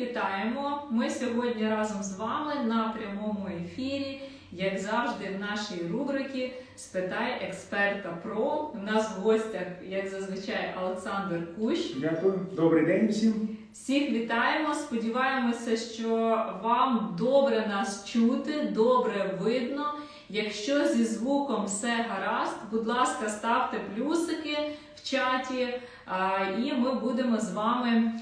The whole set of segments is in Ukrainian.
вітаємо! Ми сьогодні разом з вами на прямому ефірі, як завжди, в нашій рубриці Спитай експерта про. У нас в гостях, як зазвичай, Олександр Кущ. Дякую. Добрий день всім. Всіх вітаємо. Сподіваємося, що вам добре нас чути, добре видно. Якщо зі звуком все гаразд, будь ласка, ставте плюсики в чаті, і ми будемо з вами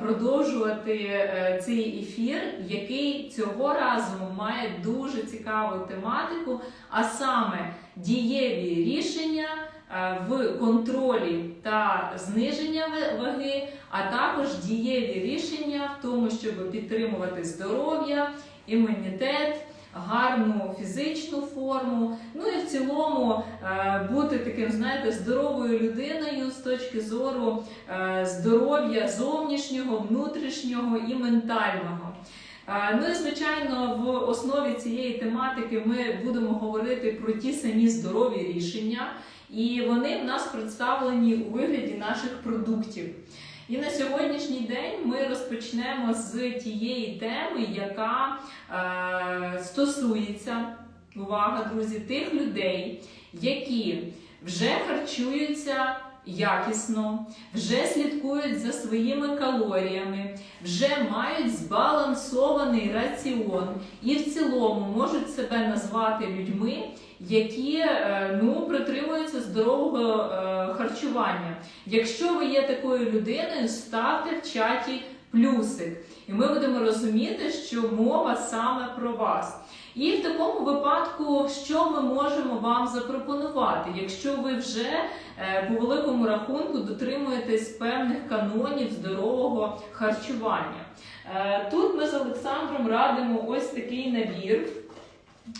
продовжувати е, цей ефір, який цього разу має дуже цікаву тематику, а саме дієві рішення е, в контролі та зниження ваги, а також дієві рішення в тому, щоб підтримувати здоров'я, імунітет. Гарну фізичну форму, ну і в цілому е, бути таким, знаєте, здоровою людиною з точки зору е, здоров'я зовнішнього, внутрішнього і ментального. Е, Ну і звичайно, в основі цієї тематики ми будемо говорити про ті самі здорові рішення, і вони в нас представлені у вигляді наших продуктів. І на сьогоднішній день ми розпочнемо з тієї теми, яка е, стосується, увага, друзі, тих людей, які вже харчуються якісно, вже слідкують за своїми калоріями, вже мають збалансований раціон і в цілому можуть себе назвати людьми, які е, ну, притримуються здорового е, харчування. Якщо ви є такою людиною, ставте в чаті плюсик, і ми будемо розуміти, що мова саме про вас. І в такому випадку, що ми можемо вам запропонувати, якщо ви вже е, по великому рахунку дотримуєтесь певних канонів здорового харчування. Тут ми з Олександром радимо ось такий набір,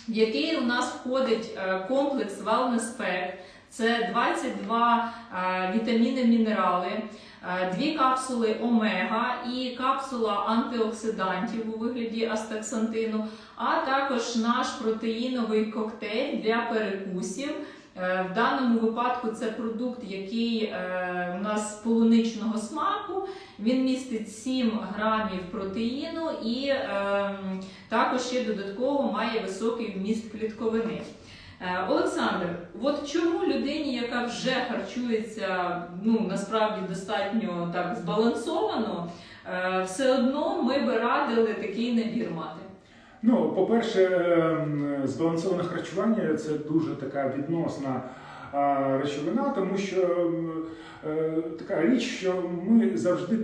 в який у нас входить е, комплекс Wellness Pack. Це 22 е, вітаміни, мінерали, е, дві капсули омега і капсула антиоксидантів у вигляді астаксантину, а також наш протеїновий коктейль для перекусів. Е, В даному випадку це продукт, який е, у нас полуничного смаку. Він містить 7 грамів протеїну і е, також ще додатково має високий вміст клітковини. Е, Олександр, от чому людині, яка вже харчується ну насправді достатньо так збалансовано, е, все одно ми би радили такий набір мати. Ну, по-перше, ем, збалансоване харчування це дуже така відносна речовина, тому що ем, е, така річ, що ми завжди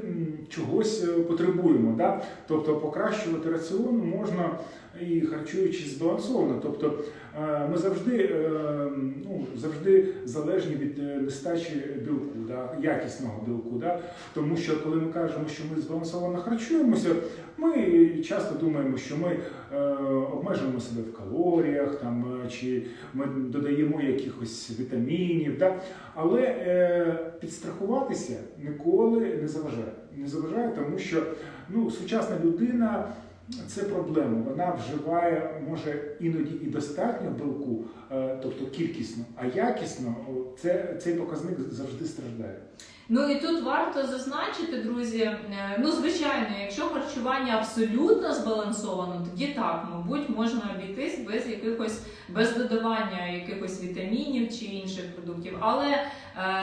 чогось е, потребуємо. Да? Тобто покращувати раціон можна і харчуючись збалансовано. Тобто е, ми завжди, ну, завжди залежні від нестачі білку, да? якісного білку. Да? Тому що коли ми кажемо, що ми збалансовано харчуємося, ми часто думаємо, що ми е, обмежуємо себе в калоріях, там, е, чи ми додаємо якихось вітамінів. так? Але е, підстрахуватися ніколи не заважає. Не заважає, тому що ну, сучасна людина. Це проблема. Вона вживає може іноді і достатньо білку, е, тобто кількісно, а якісно це, цей показник завжди страждає. Ну і тут варто зазначити, друзі. е, Ну, звичайно, якщо харчування абсолютно збалансовано, тоді так, мабуть, можна обійтись без якихось без додавання якихось вітамінів чи інших продуктів. Але е,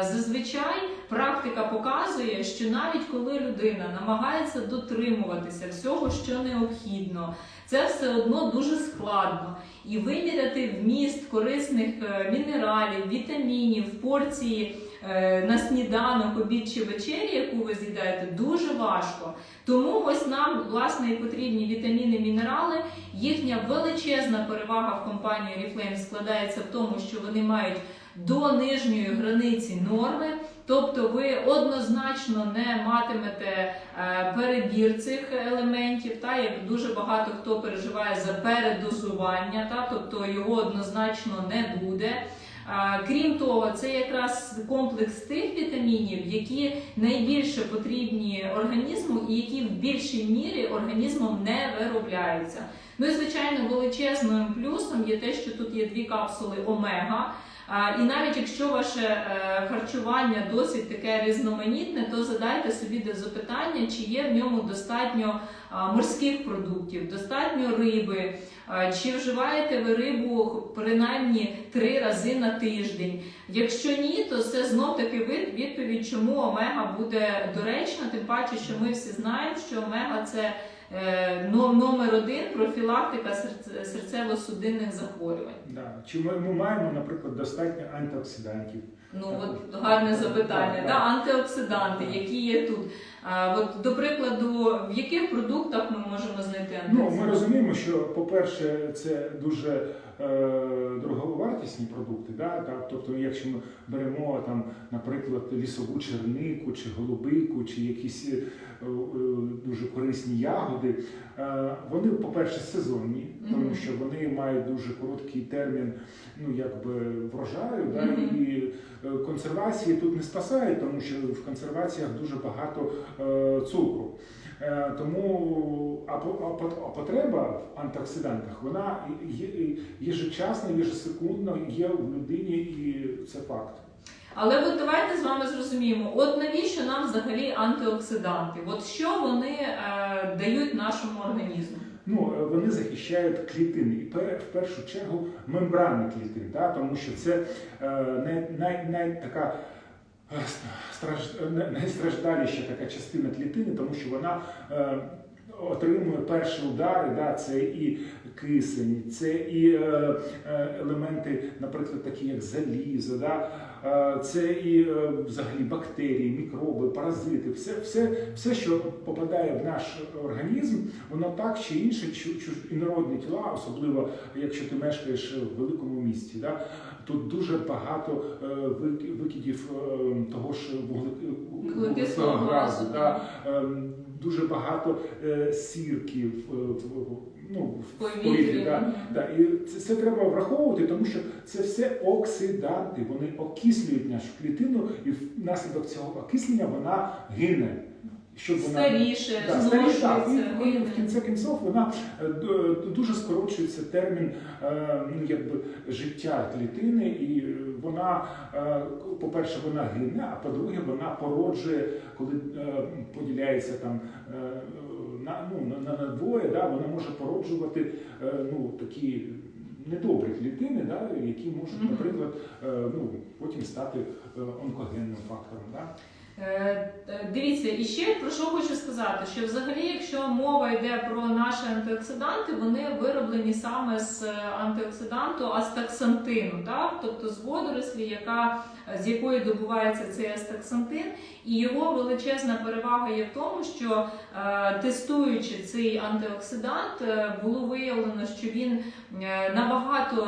зазвичай практика показує, що навіть коли людина намагається дотримуватися всього, що необхідно, це все одно дуже складно. І виміряти вміст корисних е, мінералів, вітамінів, порції е, на сніданок, обід чи вечері, яку ви з'їдаєте, дуже важко. Тому ось нам власне і потрібні вітаміни, мінерали. Їхня величезна перевага в компанії Oriflame складається в тому, що вони мають до нижньої границі норми. Тобто ви однозначно не матимете е, перебір цих елементів, та як дуже багато хто переживає за передозування, та тобто його однозначно не буде. Крім того, це якраз комплекс тих вітамінів, які найбільше потрібні організму і які в більшій мірі організмом не виробляються. Ну і звичайно, величезним плюсом є те, що тут є дві капсули омега. І навіть якщо ваше е, харчування досить таке різноманітне, то задайте собі запитання, чи є в ньому достатньо морських продуктів, достатньо риби, чи вживаєте ви рибу принаймні три рази на тиждень. Якщо ні, то це знов таки відповідь, чому омега буде доречна, тим паче, що ми всі знаємо, що омега це номер один профілактика серцево-судинних захворювань. Да. Чи ми, маємо, наприклад, достатньо антиоксидантів? Ну Так. от гарне запитання. Так, Да, так. антиоксиданти, які є тут. А, от, до прикладу, в яких продуктах ми можемо знайти Ну, ми розуміємо, що, по-перше, це дуже е, дороговартісні продукти. Да? Так? Тобто, якщо ми беремо там, наприклад, лісову чернику, чи голубику, чи якісь е, е, дуже корисні ягоди, е, вони, по-перше, сезонні, тому що вони мають дуже короткий термін ну, якби, врожаю, да? І е, консервації тут не спасають, тому що в консерваціях дуже багато е, цукру. Е, Тому а, по- а, по- а потреба в антиоксидантах вона є- є- єжечасно, єжесекундно є в людині, і це факт. Але от давайте з вами зрозуміємо, от навіщо нам взагалі антиоксиданти? От що вони е, дають нашому організму? Ну, е, вони захищають клітини, і в першу чергу мембрани клітин, да? тому що це е, най, най, най, така найстраждаліша така частина клітини, тому що вона е, отримує перші удари, да? це і кисень, це і е, е, елементи, наприклад, такі як залізо, да? е, це і е, взагалі бактерії, мікроби, паразити, все, все, все, що попадає в наш організм, воно так чи інше, інородні тіла, особливо якщо ти мешкаєш в великому місті. Да? Тут дуже багато е, викидів е, того ж вугле- Вуглекислого газу, да? Дуже багато е, сірків е, ну, в Повітрі, повітрі. Да? Да, і це, це треба враховувати, тому що це все оксиданти. Вони окислюють нашу клітину, і внаслідок цього окислення вона гине. Щоб вона Старіше, Да, старіше, так. І, і в кінці кінців вона е, дуже скорочується термін е, ну, якби, життя клітини, і е, вона, е, по-перше, вона гине, а по-друге, вона породжує, коли е, поділяється там. е, На, ну, на, на, двоє, да, вона може породжувати е, ну, такі недобрі клітини, да, які можуть, наприклад, е, ну, потім стати е, онкогенним фактором. Да. Е, е, Дивіться, і ще про що хочу сказати, що взагалі, якщо мова йде про наші антиоксиданти, вони вироблені саме з е, антиоксиданту астаксантину, так? тобто з водорослі, яка, з якої добувається цей астаксантин, і його величезна перевага є в тому, що тестуючи цей антиоксидант, було виявлено, що він набагато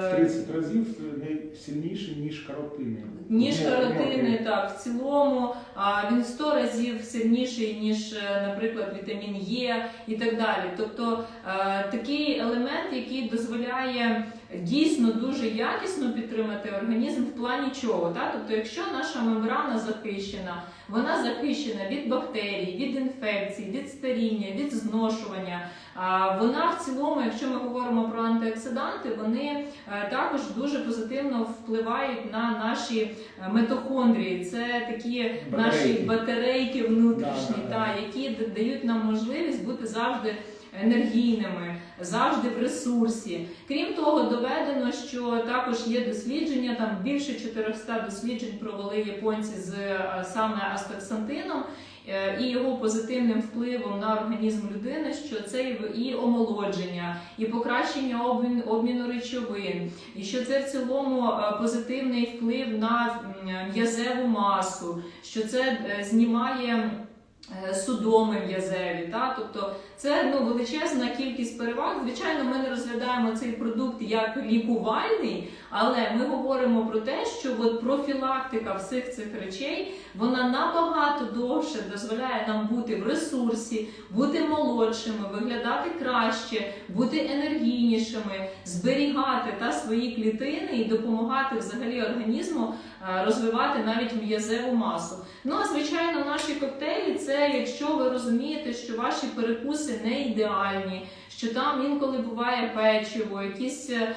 В е, 30 разів не сильніший, ніж каротини. ніж каротини, так, в цілому а, він в 100 разів сильніший, ніж, е, наприклад, вітамін Е і так далі. Тобто е, такий елемент, який дозволяє дійсно дуже якісно підтримати організм в плані чого. Так? Тобто, якщо наша мембрана захищена, вона захищена від бактерій, від інфекцій, від старіння, від зношування. Вона в цілому, якщо ми говоримо про антиоксиданти, вони е, також дуже позитивно впливають на наші е, митохондрії. Це такі наші Батарейки. батарейки внутрішні, Да, да, та, які дають нам можливість бути завжди енергійними, завжди в ресурсі. Крім того, доведено, що також є дослідження, там більше 400 досліджень провели японці з е, саме астаксантином. е, І його позитивним впливом на організм людини, що це і- омолодження, і покращення обміну речовин, і що це в цілому е, позитивний вплив на м'язеву масу, що це знімає е, судоми м'язеві. Та? Тобто це ну, величезна кількість переваг. Звичайно, ми не розглядаємо цей продукт як лікувальний, але ми говоримо про те, що от профілактика всіх цих речей вона набагато довше дозволяє нам бути в ресурсі, бути молодшими, виглядати краще, бути енергійнішими, зберігати та свої клітини і допомагати взагалі організму розвивати навіть м'язеву масу. Ну а звичайно, наші коктейлі це якщо ви розумієте, що ваші перекуси не ідеальні, що там інколи буває печиво, якісь е,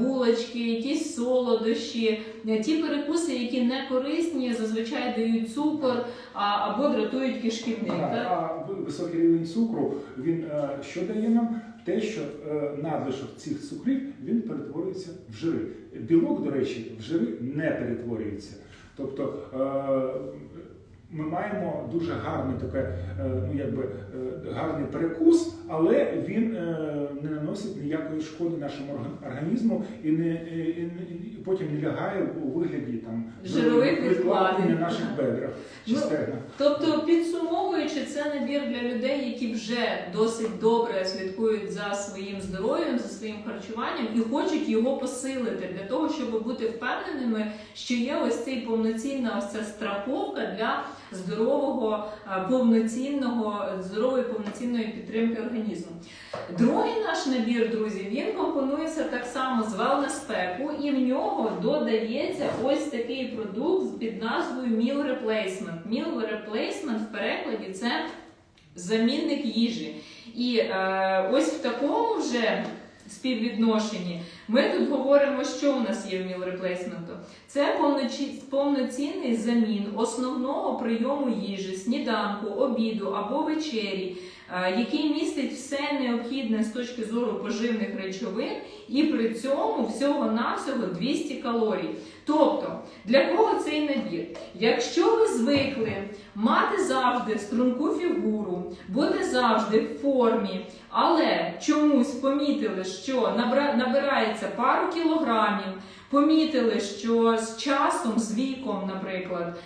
булочки, якісь солодощі, е, ті перекуси, які не корисні, зазвичай дають цукор або дратують кишківник. Так? а високий рівень цукру він е, що дає нам? Те, що е, надлишок цих цукрів він перетворюється в жири. Білок, до речі, в жири не перетворюється. Тобто е, ми маємо дуже гарний таке, е, ну якби е, гарний перекус, але він е, не наносить ніякої шкоди нашому орга- організму і не і, і, і потім не лягає у вигляді там Жирових відкладень. на наших бедрах чи Ну, стегнах. Тобто, підсумовуючи, це набір для людей, які вже досить добре слідкують за своїм здоров'ям, за своїм харчуванням і хочуть його посилити для того, щоб бути впевненими, що є ось цей повноцінна ось ця страховка для здорового, повноцінного, здорової повноцінної підтримки організму. Другий наш набір, друзі, він компонується так само з wellness пеку, і в нього додається ось такий продукт під назвою Meal Replacement. Meal Replacement в перекладі це замінник їжі. І е, ось в такому вже співвідношенні ми тут говоримо, що у нас є в Meal Replacement. Це повноцінний замін основного прийому їжі, сніданку, обіду або вечері, який містить все необхідне з точки зору поживних речовин, і при цьому всього-навсього 200 калорій. Тобто, для кого цей набір? Якщо ви звикли мати завжди струнку фігуру, бути завжди в формі, але чомусь помітили, що набирається пару кілограмів, помітили, що з часом, з віком, наприклад,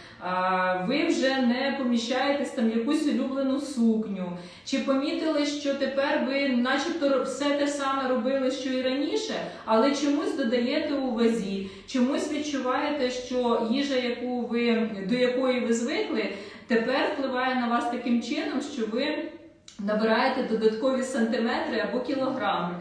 ви вже не поміщаєтесь там якусь улюблену сукню, чи помітили, що тепер ви, начебто, все те саме робили, що і раніше, але чомусь додаєте у вазі, чомусь відчуваєте, що їжа, яку ви до якої ви звикли, тепер впливає на вас таким чином, що ви набираєте додаткові сантиметри або кілограми.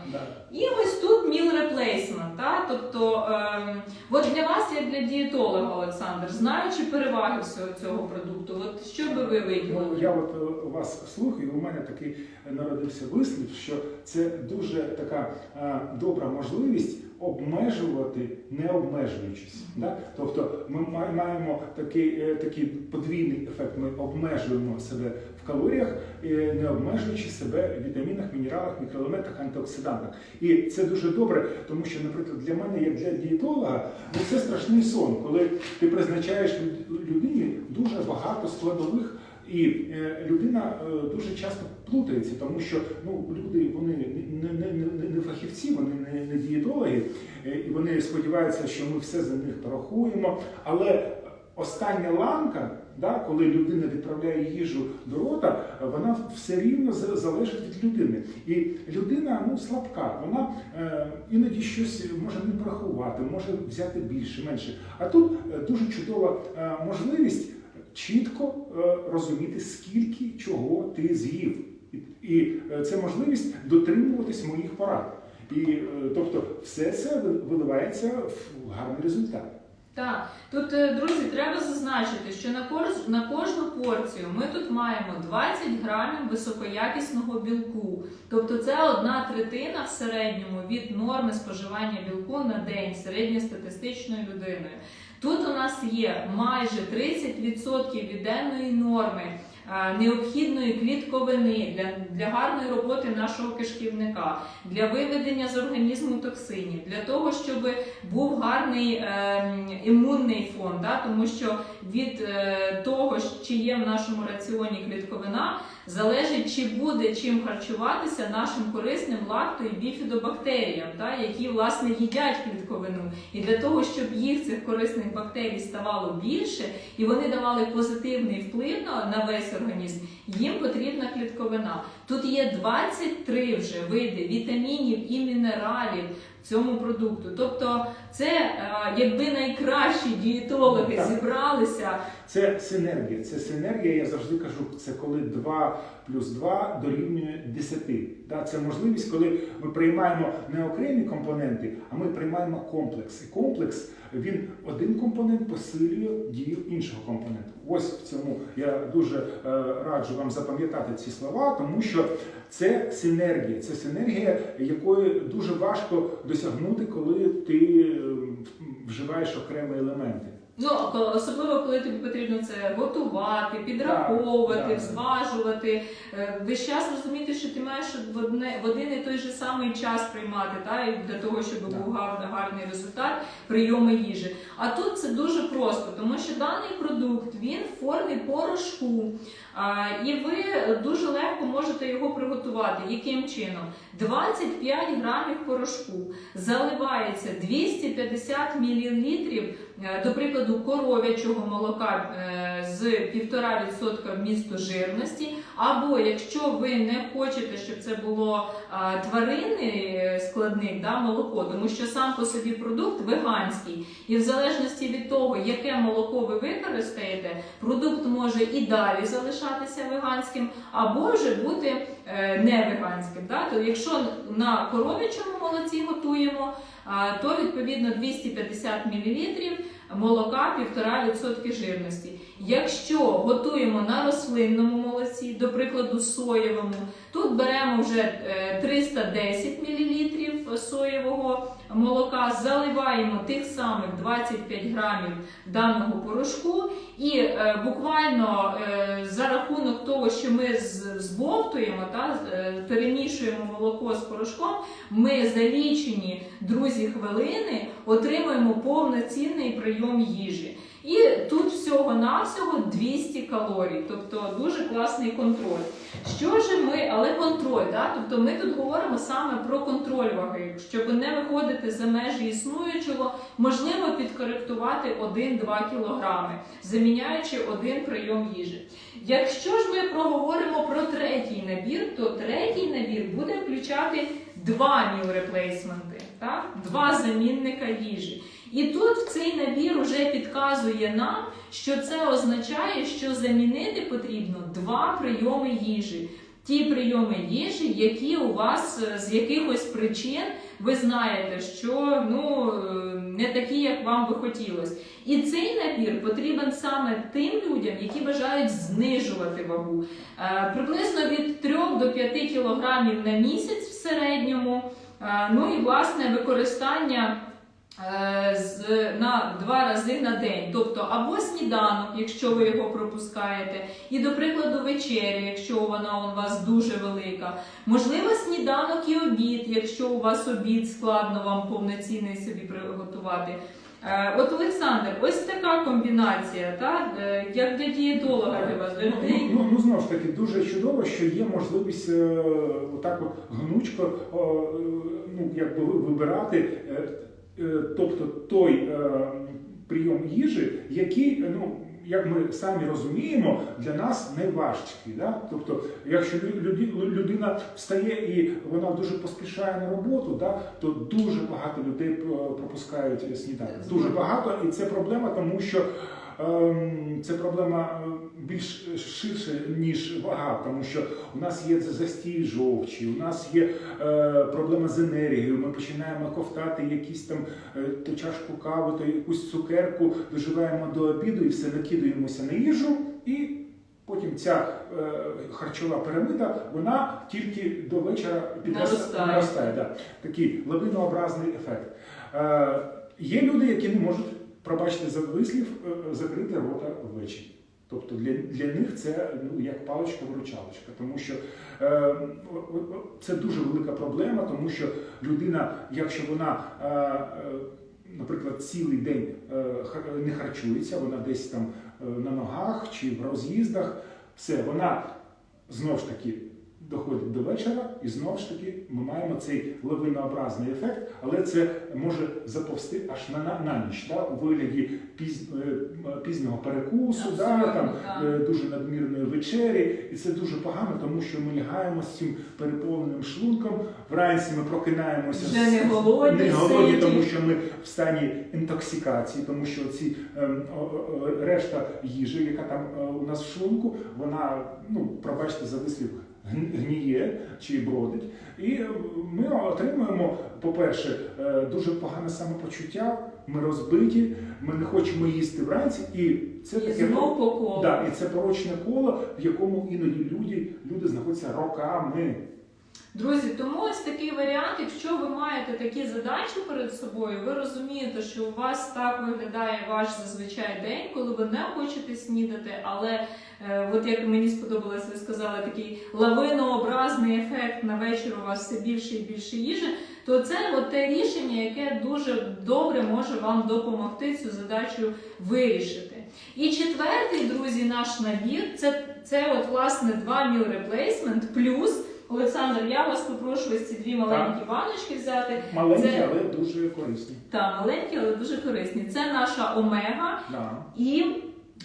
І ось тут meal replacement, та? тобто ем, от для вас, як для дієтолога, Олександр, знаючи переваги всього цього продукту, от що би ви Ну, виділили? я от е, вас слухаю, у мене такий народився вислів, що це дуже така е, добра можливість обмежувати, не обмежуючись. Да? Тобто ми маємо такий, е, такий подвійний ефект. Ми обмежуємо себе в калоріях, е, не обмежуючи себе в вітамінах, мінералах, мікроелементах, антиоксидантах. І це дуже добре, тому що, наприклад, для мене, як для дієтолога, ну, це страшний сон, коли ти призначаєш людині дуже багато складових. І е, людина е, дуже часто плутається, тому що ну, люди вони не, не, не, не фахівці, вони не, не дієтологи, е, і вони сподіваються, що ми все за них порахуємо. Але остання ланка, да, коли людина відправляє їжу до рота, вона все рівно залежить від людини. І людина ну, слабка, вона е, іноді щось може не порахувати, може взяти більше, менше. А тут е, дуже чудова е, можливість чітко е, розуміти, скільки чого ти з'їв. І, це можливість дотримуватись моїх порад. І тобто все це виливається в гарний результат. Так, тут, е, друзі, треба зазначити, що на, кож- на кожну порцію ми тут маємо 20 грамів високоякісного білку. Тобто це одна третина в середньому від норми споживання білку на день середньостатистичної людини. Тут у нас є майже 30% від денної норми необхідної квітковини для, для гарної роботи нашого кишківника, для виведення з організму токсинів, для того, щоб був гарний е, імунний фон, да? тому що від е, того, чи є в нашому раціоні клітковина, залежить, чи буде чим харчуватися нашим корисним лакто і біфідобактеріям, да? які власне їдять клітковину. І для того, щоб їх цих корисних бактерій ставало більше, і вони давали позитивний вплив на, весь організм, їм потрібна клітковина. Тут є 23 вже види вітамінів і мінералів цьому продукту. Тобто, це е, якби найкращі дієтологи Так. зібралися, Це синергія. Це синергія, я завжди кажу, це коли 2 плюс 2 дорівнює 10. Це можливість, коли ми приймаємо не окремі компоненти, а ми приймаємо комплекс. І комплекс він один компонент посилює дію іншого компоненту. Ось в цьому я дуже е, раджу вам запам'ятати ці слова, тому що це синергія. Це синергія, якої дуже важко досягнути, коли ти е, вживаєш окремі елементи. Ну, особливо, коли тобі потрібно це готувати, підраховувати, да, зважувати, е, весь час розуміти, що ти маєш в, одне, в один і той же самий час приймати, та, і для того, щоб да. був гарний, гарний результат прийому їжі. А тут це дуже просто, тому що даний продукт він в формі порошку, і ви дуже легко можете його приготувати. Яким чином? 25 грамів порошку заливається 250 мл, е, до прикладу, коров'ячого молока е, з 1,5% вмісту жирності. Або якщо ви не хочете, щоб це було тваринний е, складник, да, молоко, тому що сам по собі продукт веганський, і в залежності від того, яке молоко ви використаєте, продукт може і далі залишатися веганським, або вже бути е, не веганським. То якщо на коров'ячому молоці готуємо, то відповідно 250 мл молока 1,5% жирності. Якщо готуємо на рослинному молоці, до прикладу, соєвому, тут беремо вже е, 310 мл соєвого молока, заливаємо тих самих 25 грамів даного порошку, і е, буквально е, за рахунок того, що ми збовтуємо та е, перемішуємо молоко з порошком, ми за лічені друзі хвилини отримуємо повноцінний прийом їжі. І тут всього-навсього 200 калорій, тобто дуже класний контроль. Що ж ми, але контроль, да? тобто ми тут говоримо саме про контроль ваги, щоб не виходити за межі існуючого, можливо підкоректувати 1-2 кілограми, заміняючи один прийом їжі. Якщо ж ми проговоримо про третій набір, то третій набір буде включати два meal реплейсменти, два замінника їжі. І тут цей набір вже підказує нам, що це означає, що замінити потрібно два прийоми їжі. Ті прийоми їжі, які у вас е, з якихось причин ви знаєте, що ну е, не такі, як вам би хотілося. І цей набір потрібен саме тим людям, які бажають знижувати вагу. Е, Приблизно від 3 до 5 кілограмів на місяць в середньому. Ну і власне використання на два рази на день, тобто або сніданок, якщо ви його пропускаєте, і до прикладу вечеря, якщо вона у вас дуже велика. Можливо, сніданок і обід, якщо у вас обід складно вам повноцінний собі приготувати. Е, От Олександр, ось така комбінація, та е, як для дієтолога для вас Ну, людей. ну, ну знову ж таки, дуже чудово, що є можливість е, отак от гнучко е, ну, якби вибирати, е, е, тобто той е, прийом їжі, який, е, ну, як ми самі розуміємо, для нас найважчий. Да? Тобто, якщо людина встає і вона дуже поспішає на роботу, да, то дуже багато людей е, пропускають сніданок. Дуже багато, і це проблема, тому що. Ем, Це проблема е, більш ширше, ніж вага, тому що у нас є застій жовчі, у нас є е, проблема з енергією. Ми починаємо ковтати якісь там е, то чашку кави, то якусь цукерку, доживаємо до обіду і все накидаємося на їжу, і потім ця е, харчова пірамида, вона тільки до вечора наростає да. Такий лавинообразний ефект. Е, є люди, які не можуть пробачте за вислів, е, закрити рота ввечері. Тобто для, для них це ну, як паличка-виручалочка, тому що е, це дуже велика проблема, тому що людина, якщо вона, е, е, наприклад, цілий день е, не харчується, вона десь там е, на ногах чи в роз'їздах, все, вона знов ж таки доходить до вечора, і знову ж таки ми маємо цей лавинообразний ефект, але це може заповзти аж на, на, на ніч, да, у вигляді піз, е, пізнього перекусу, да, там, е, дуже надмірної вечері. І це дуже погано, тому що ми лягаємо з цим переповненим шлунком. Вранці ми прокинаємося Вже не голодні, не голодні, тому що ми в стані інтоксикації, тому що ці ем, решта їжі, яка там е, у нас в шлунку, вона, ну, пробачте за вислів, гніє чи бродить. І е, ми отримуємо, по-перше, е, дуже погане самопочуття, ми розбиті, ми не хочемо їсти вранці, і це І таке по колу. Да, і це порочне коло, в якому іноді люди, люди знаходяться роками. Друзі, тому ось такий варіант, якщо ви маєте такі задачі перед собою, ви розумієте, що у вас так виглядає ваш зазвичай день, коли ви не хочете снідати, але е, от як мені сподобалось, ви сказали, такий лавинообразний ефект на вечір у вас все більше і більше їжі, то це от те рішення, яке дуже добре може вам допомогти цю задачу вирішити. І четвертий, друзі, наш набір це, це от власне два meal replacement плюс. Олександр, я вас попрошу ось ці дві маленькі баночки взяти. Маленькі, Це- але дуже корисні. Та маленькі, але дуже корисні. Це наша омега Да. і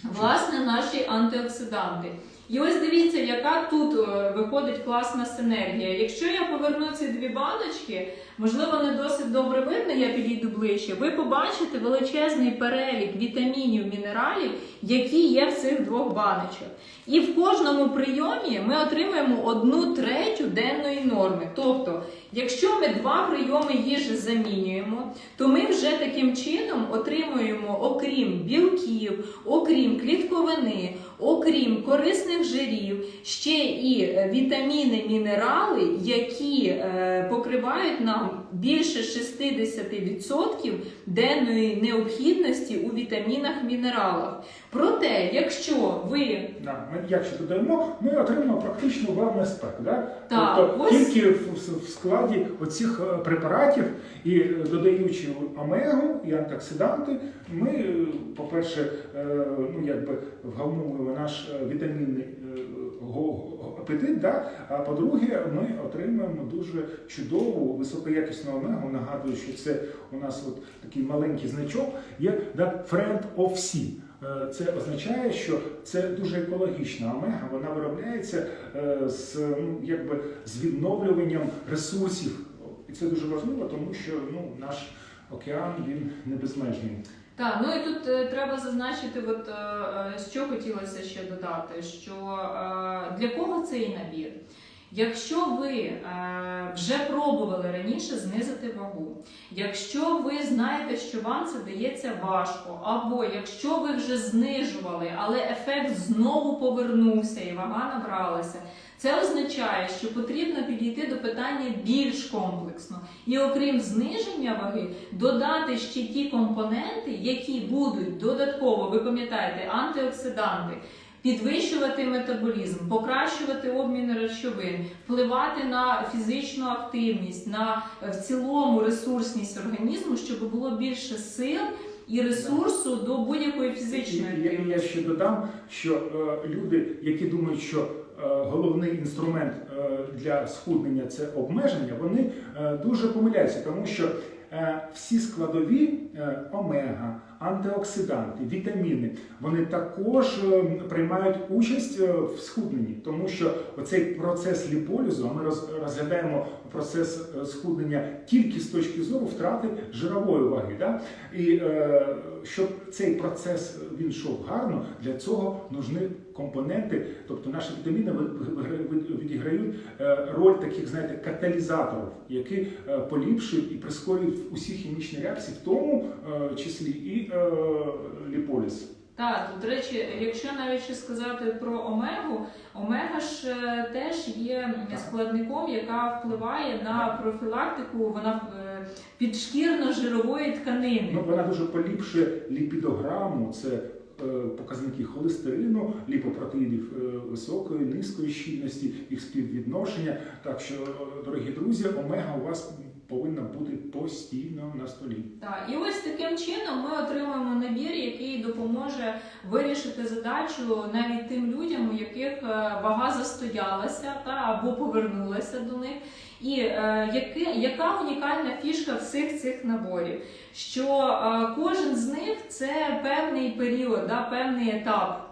власне наші антиоксиданти. І ось дивіться, яка тут е, виходить класна синергія. Якщо я поверну ці дві баночки, можливо, не досить добре видно, я підійду ближче. Ви побачите величезний перелік вітамінів, мінералів, які є в цих двох баночок. І в кожному прийомі ми отримуємо одну третю денної норми. Тобто, якщо ми два прийоми їжі замінюємо, то ми вже таким чином отримуємо, окрім білків, окрім клітковини, окрім корисних жирів, ще і е, вітаміни, мінерали, які е, покривають нам більше 60% денної необхідності у вітамінах, мінералах. Проте, якщо ви Да. Ми, якщо додаємо, ми отримаємо практично wellness pack. Да? Так, тобто ось- тільки в, в- в складі оцих е, препаратів і е, додаючи омегу і антиоксиданти, ми, е, по-перше, е, ну, якби вгамовуємо наш е, вітамінний е, го- апетит, да? а по-друге, ми отримуємо дуже чудову високоякісну омегу. Нагадую, що це у нас от такий маленький значок, є да, Friend of Sea. Е, Це означає, що це дуже екологічна омега. Вона виробляється е, з ну якби з відновлюванням ресурсів. І це дуже важливо, тому що ну наш океан він не безмежний. Так, ну і тут е, треба зазначити, от, е, е, що хотілося ще додати, що для кого цей набір? Якщо ви вже пробували раніше знизити вагу, якщо ви знаєте, що вам це дається важко, або якщо ви вже знижували, але ефект знову повернувся і вага набралася, це означає, що потрібно підійти до питання більш комплексно. І окрім зниження ваги, додати ще ті компоненти, які будуть додатково, ви пам'ятаєте, антиоксиданти. Підвищувати метаболізм, покращувати обмін речовин, впливати на фізичну активність, на е, в цілому ресурсність організму, щоб було більше сил і ресурсу до будь-якої фізичної я, я ще додам, що е, люди, які думають, що головний інструмент е, для схуднення це обмеження, вони е, дуже помиляються, тому що е, всі складові е, омега, антиоксиданти, вітаміни, вони також е, приймають участь е, в схудненні, тому що оцей процес ліполізу, а ми роз- розглядаємо процес е, схуднення тільки з точки зору втрати жирової ваги. Да? І е, щоб цей процес він йшов гарно, для цього нужні компоненти, тобто наші вітаміни відіграють роль таких, знаєте, каталізаторів, які поліпшують і прискорюють усі хімічні реакції, в тому числі і е, ліполіз. Так, до речі, якщо навіть ще сказати про омегу, омега ж е, теж є складником, яка впливає на профілактику вона е, підшкірно-жирової тканини. Ну, вона дуже поліпшує ліпідограму, це е, показники холестерину, ліпопротеїдів е, високої, низької щільності, їх співвідношення. Так що, е, дорогі друзі, омега у вас повинна бути постійно на столі. Так, і ось таким чином ми отримуємо набір, який допоможе вирішити задачу навіть тим людям, у яких е, вага застоялася та або повернулася до них. І е, яка унікальна фішка всіх цих наборів? Що е, кожен з них це певний період, да, певний етап.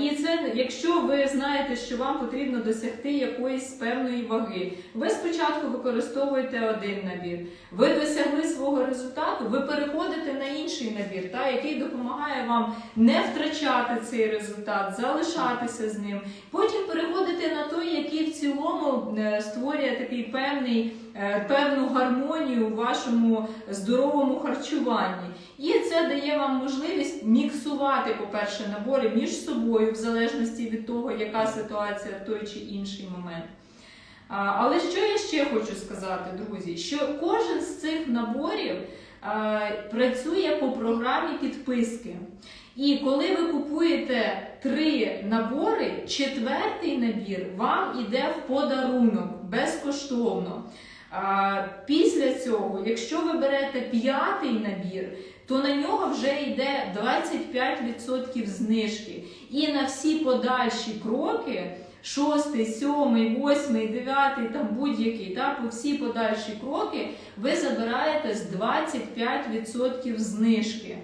І це, якщо ви знаєте, що вам потрібно досягти якоїсь певної ваги, ви спочатку використовуєте один набір, ви досягли свого результату, ви переходите на інший набір, та, який допомагає вам не втрачати цей результат, залишатися з ним. Потім переходите на той, який в цілому е, створює такий певний, певну гармонію у вашому здоровому харчуванні. І це дає вам можливість міксувати, по-перше, набори між собою, в залежності від того, яка ситуація в той чи інший момент. Але що я ще хочу сказати, друзі, що кожен з цих наборів працює по програмі підписки. І коли ви купуєте три набори, четвертий набір вам іде в подарунок безкоштовно. Після цього, якщо ви берете п'ятий набір, то на нього вже йде 25% знижки. І на всі подальші кроки, шостий, сьомий, восьмий, дев'ятий, там будь-який, та, по всі подальші кроки, ви забираєте з 25% знижки.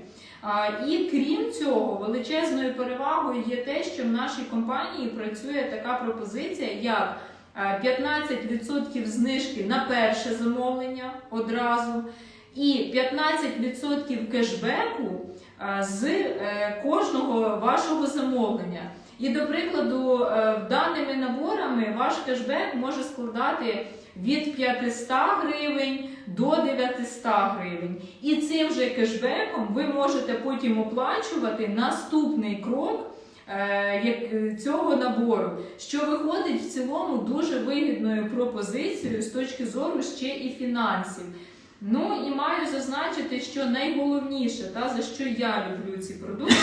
І крім цього, величезною перевагою є те, що в нашій компанії працює така пропозиція, як 15% знижки на перше замовлення одразу, і 15% кешбеку е, з е, кожного вашого замовлення. І до прикладу, е, даними наборами ваш кешбек може складати від 500 гривень до 900 гривень. І цим же кешбеком ви можете потім оплачувати наступний крок. Е, Як цього набору, що виходить в цілому дуже вигідною пропозицією з точки зору ще і фінансів. Ну і маю зазначити, що найголовніше, та, за що я люблю ці продукти,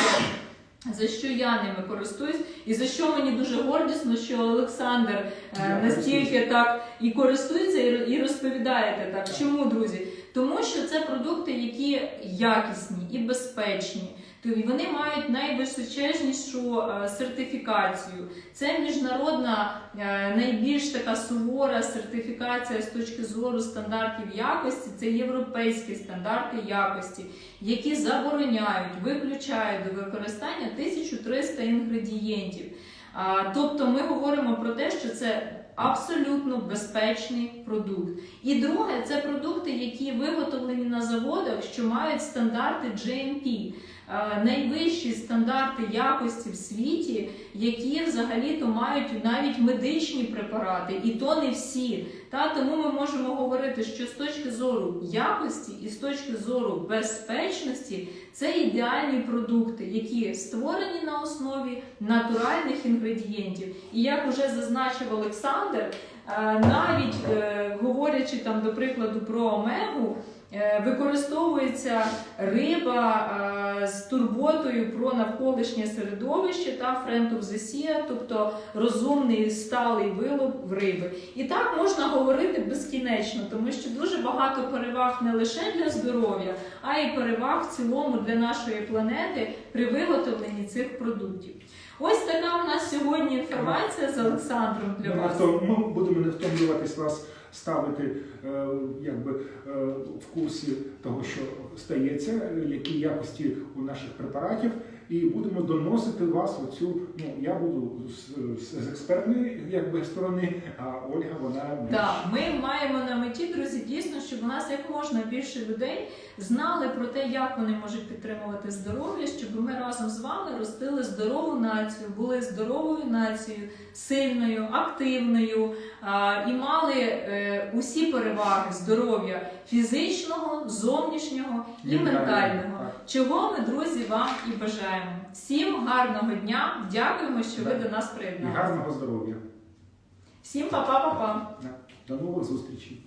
за що я ними користуюсь, і за що мені дуже гордісно, що Олександр е, Я настільки так і користується, і, ро- і розповідаєте так. Чому, друзі? Тому що це продукти, які якісні і безпечні. То вони мають найвисочезнішу е, сертифікацію. Це міжнародна е, найбільш така сувора сертифікація з точки зору стандартів якості. Це європейські стандарти якості, які забороняють, виключають до використання 1300 інгредієнтів. Тобто ми говоримо про те, що це абсолютно безпечний продукт. І друге, це продукти, які виготовлені на заводах, що мають стандарти GMP. Е, Найвищі стандарти якості в світі, які взагалі-то мають навіть медичні препарати, і то не всі. Та тому ми можемо говорити, що з точки зору якості і з точки зору безпечності це ідеальні продукти, які створені на основі натуральних інгредієнтів. І як уже зазначив Олександр, е, навіть е, говорячи там до прикладу про омегу. Е, Використовується риба е, з турботою про навколишнє середовище та friend of the sea, тобто розумний сталий вилов в риби. І так можна говорити безкінечно, тому що дуже багато переваг не лише для здоров'я, а й переваг в цілому для нашої планети при виготовленні цих продуктів. Ось така у нас сьогодні інформація з Олександром для Ми, вас. ми будемо не втомлюватись вас ставити е, якби, е, в курсі того, що стається, які якості у наших препаратів, і будемо доносити вас оцю. Ну я буду з, з, з експертної якби, сторони, а Ольга вона Так, ми маємо на меті, друзі, дійсно, щоб у нас як можна більше людей знали про те, як вони можуть підтримувати здоров'я, щоб ми разом з вами ростили здорову націю, були здоровою нацією, сильною, активною і мали е, усі переваги здоров'я фізичного, зовнішнього і Ментального. Чого ми, друзі, вам і бажаємо. Всім гарного дня! Дякуємо, що ви до нас приєдналися. гарного здоров'я. Всім па-па-па-па! До нових зустрічей.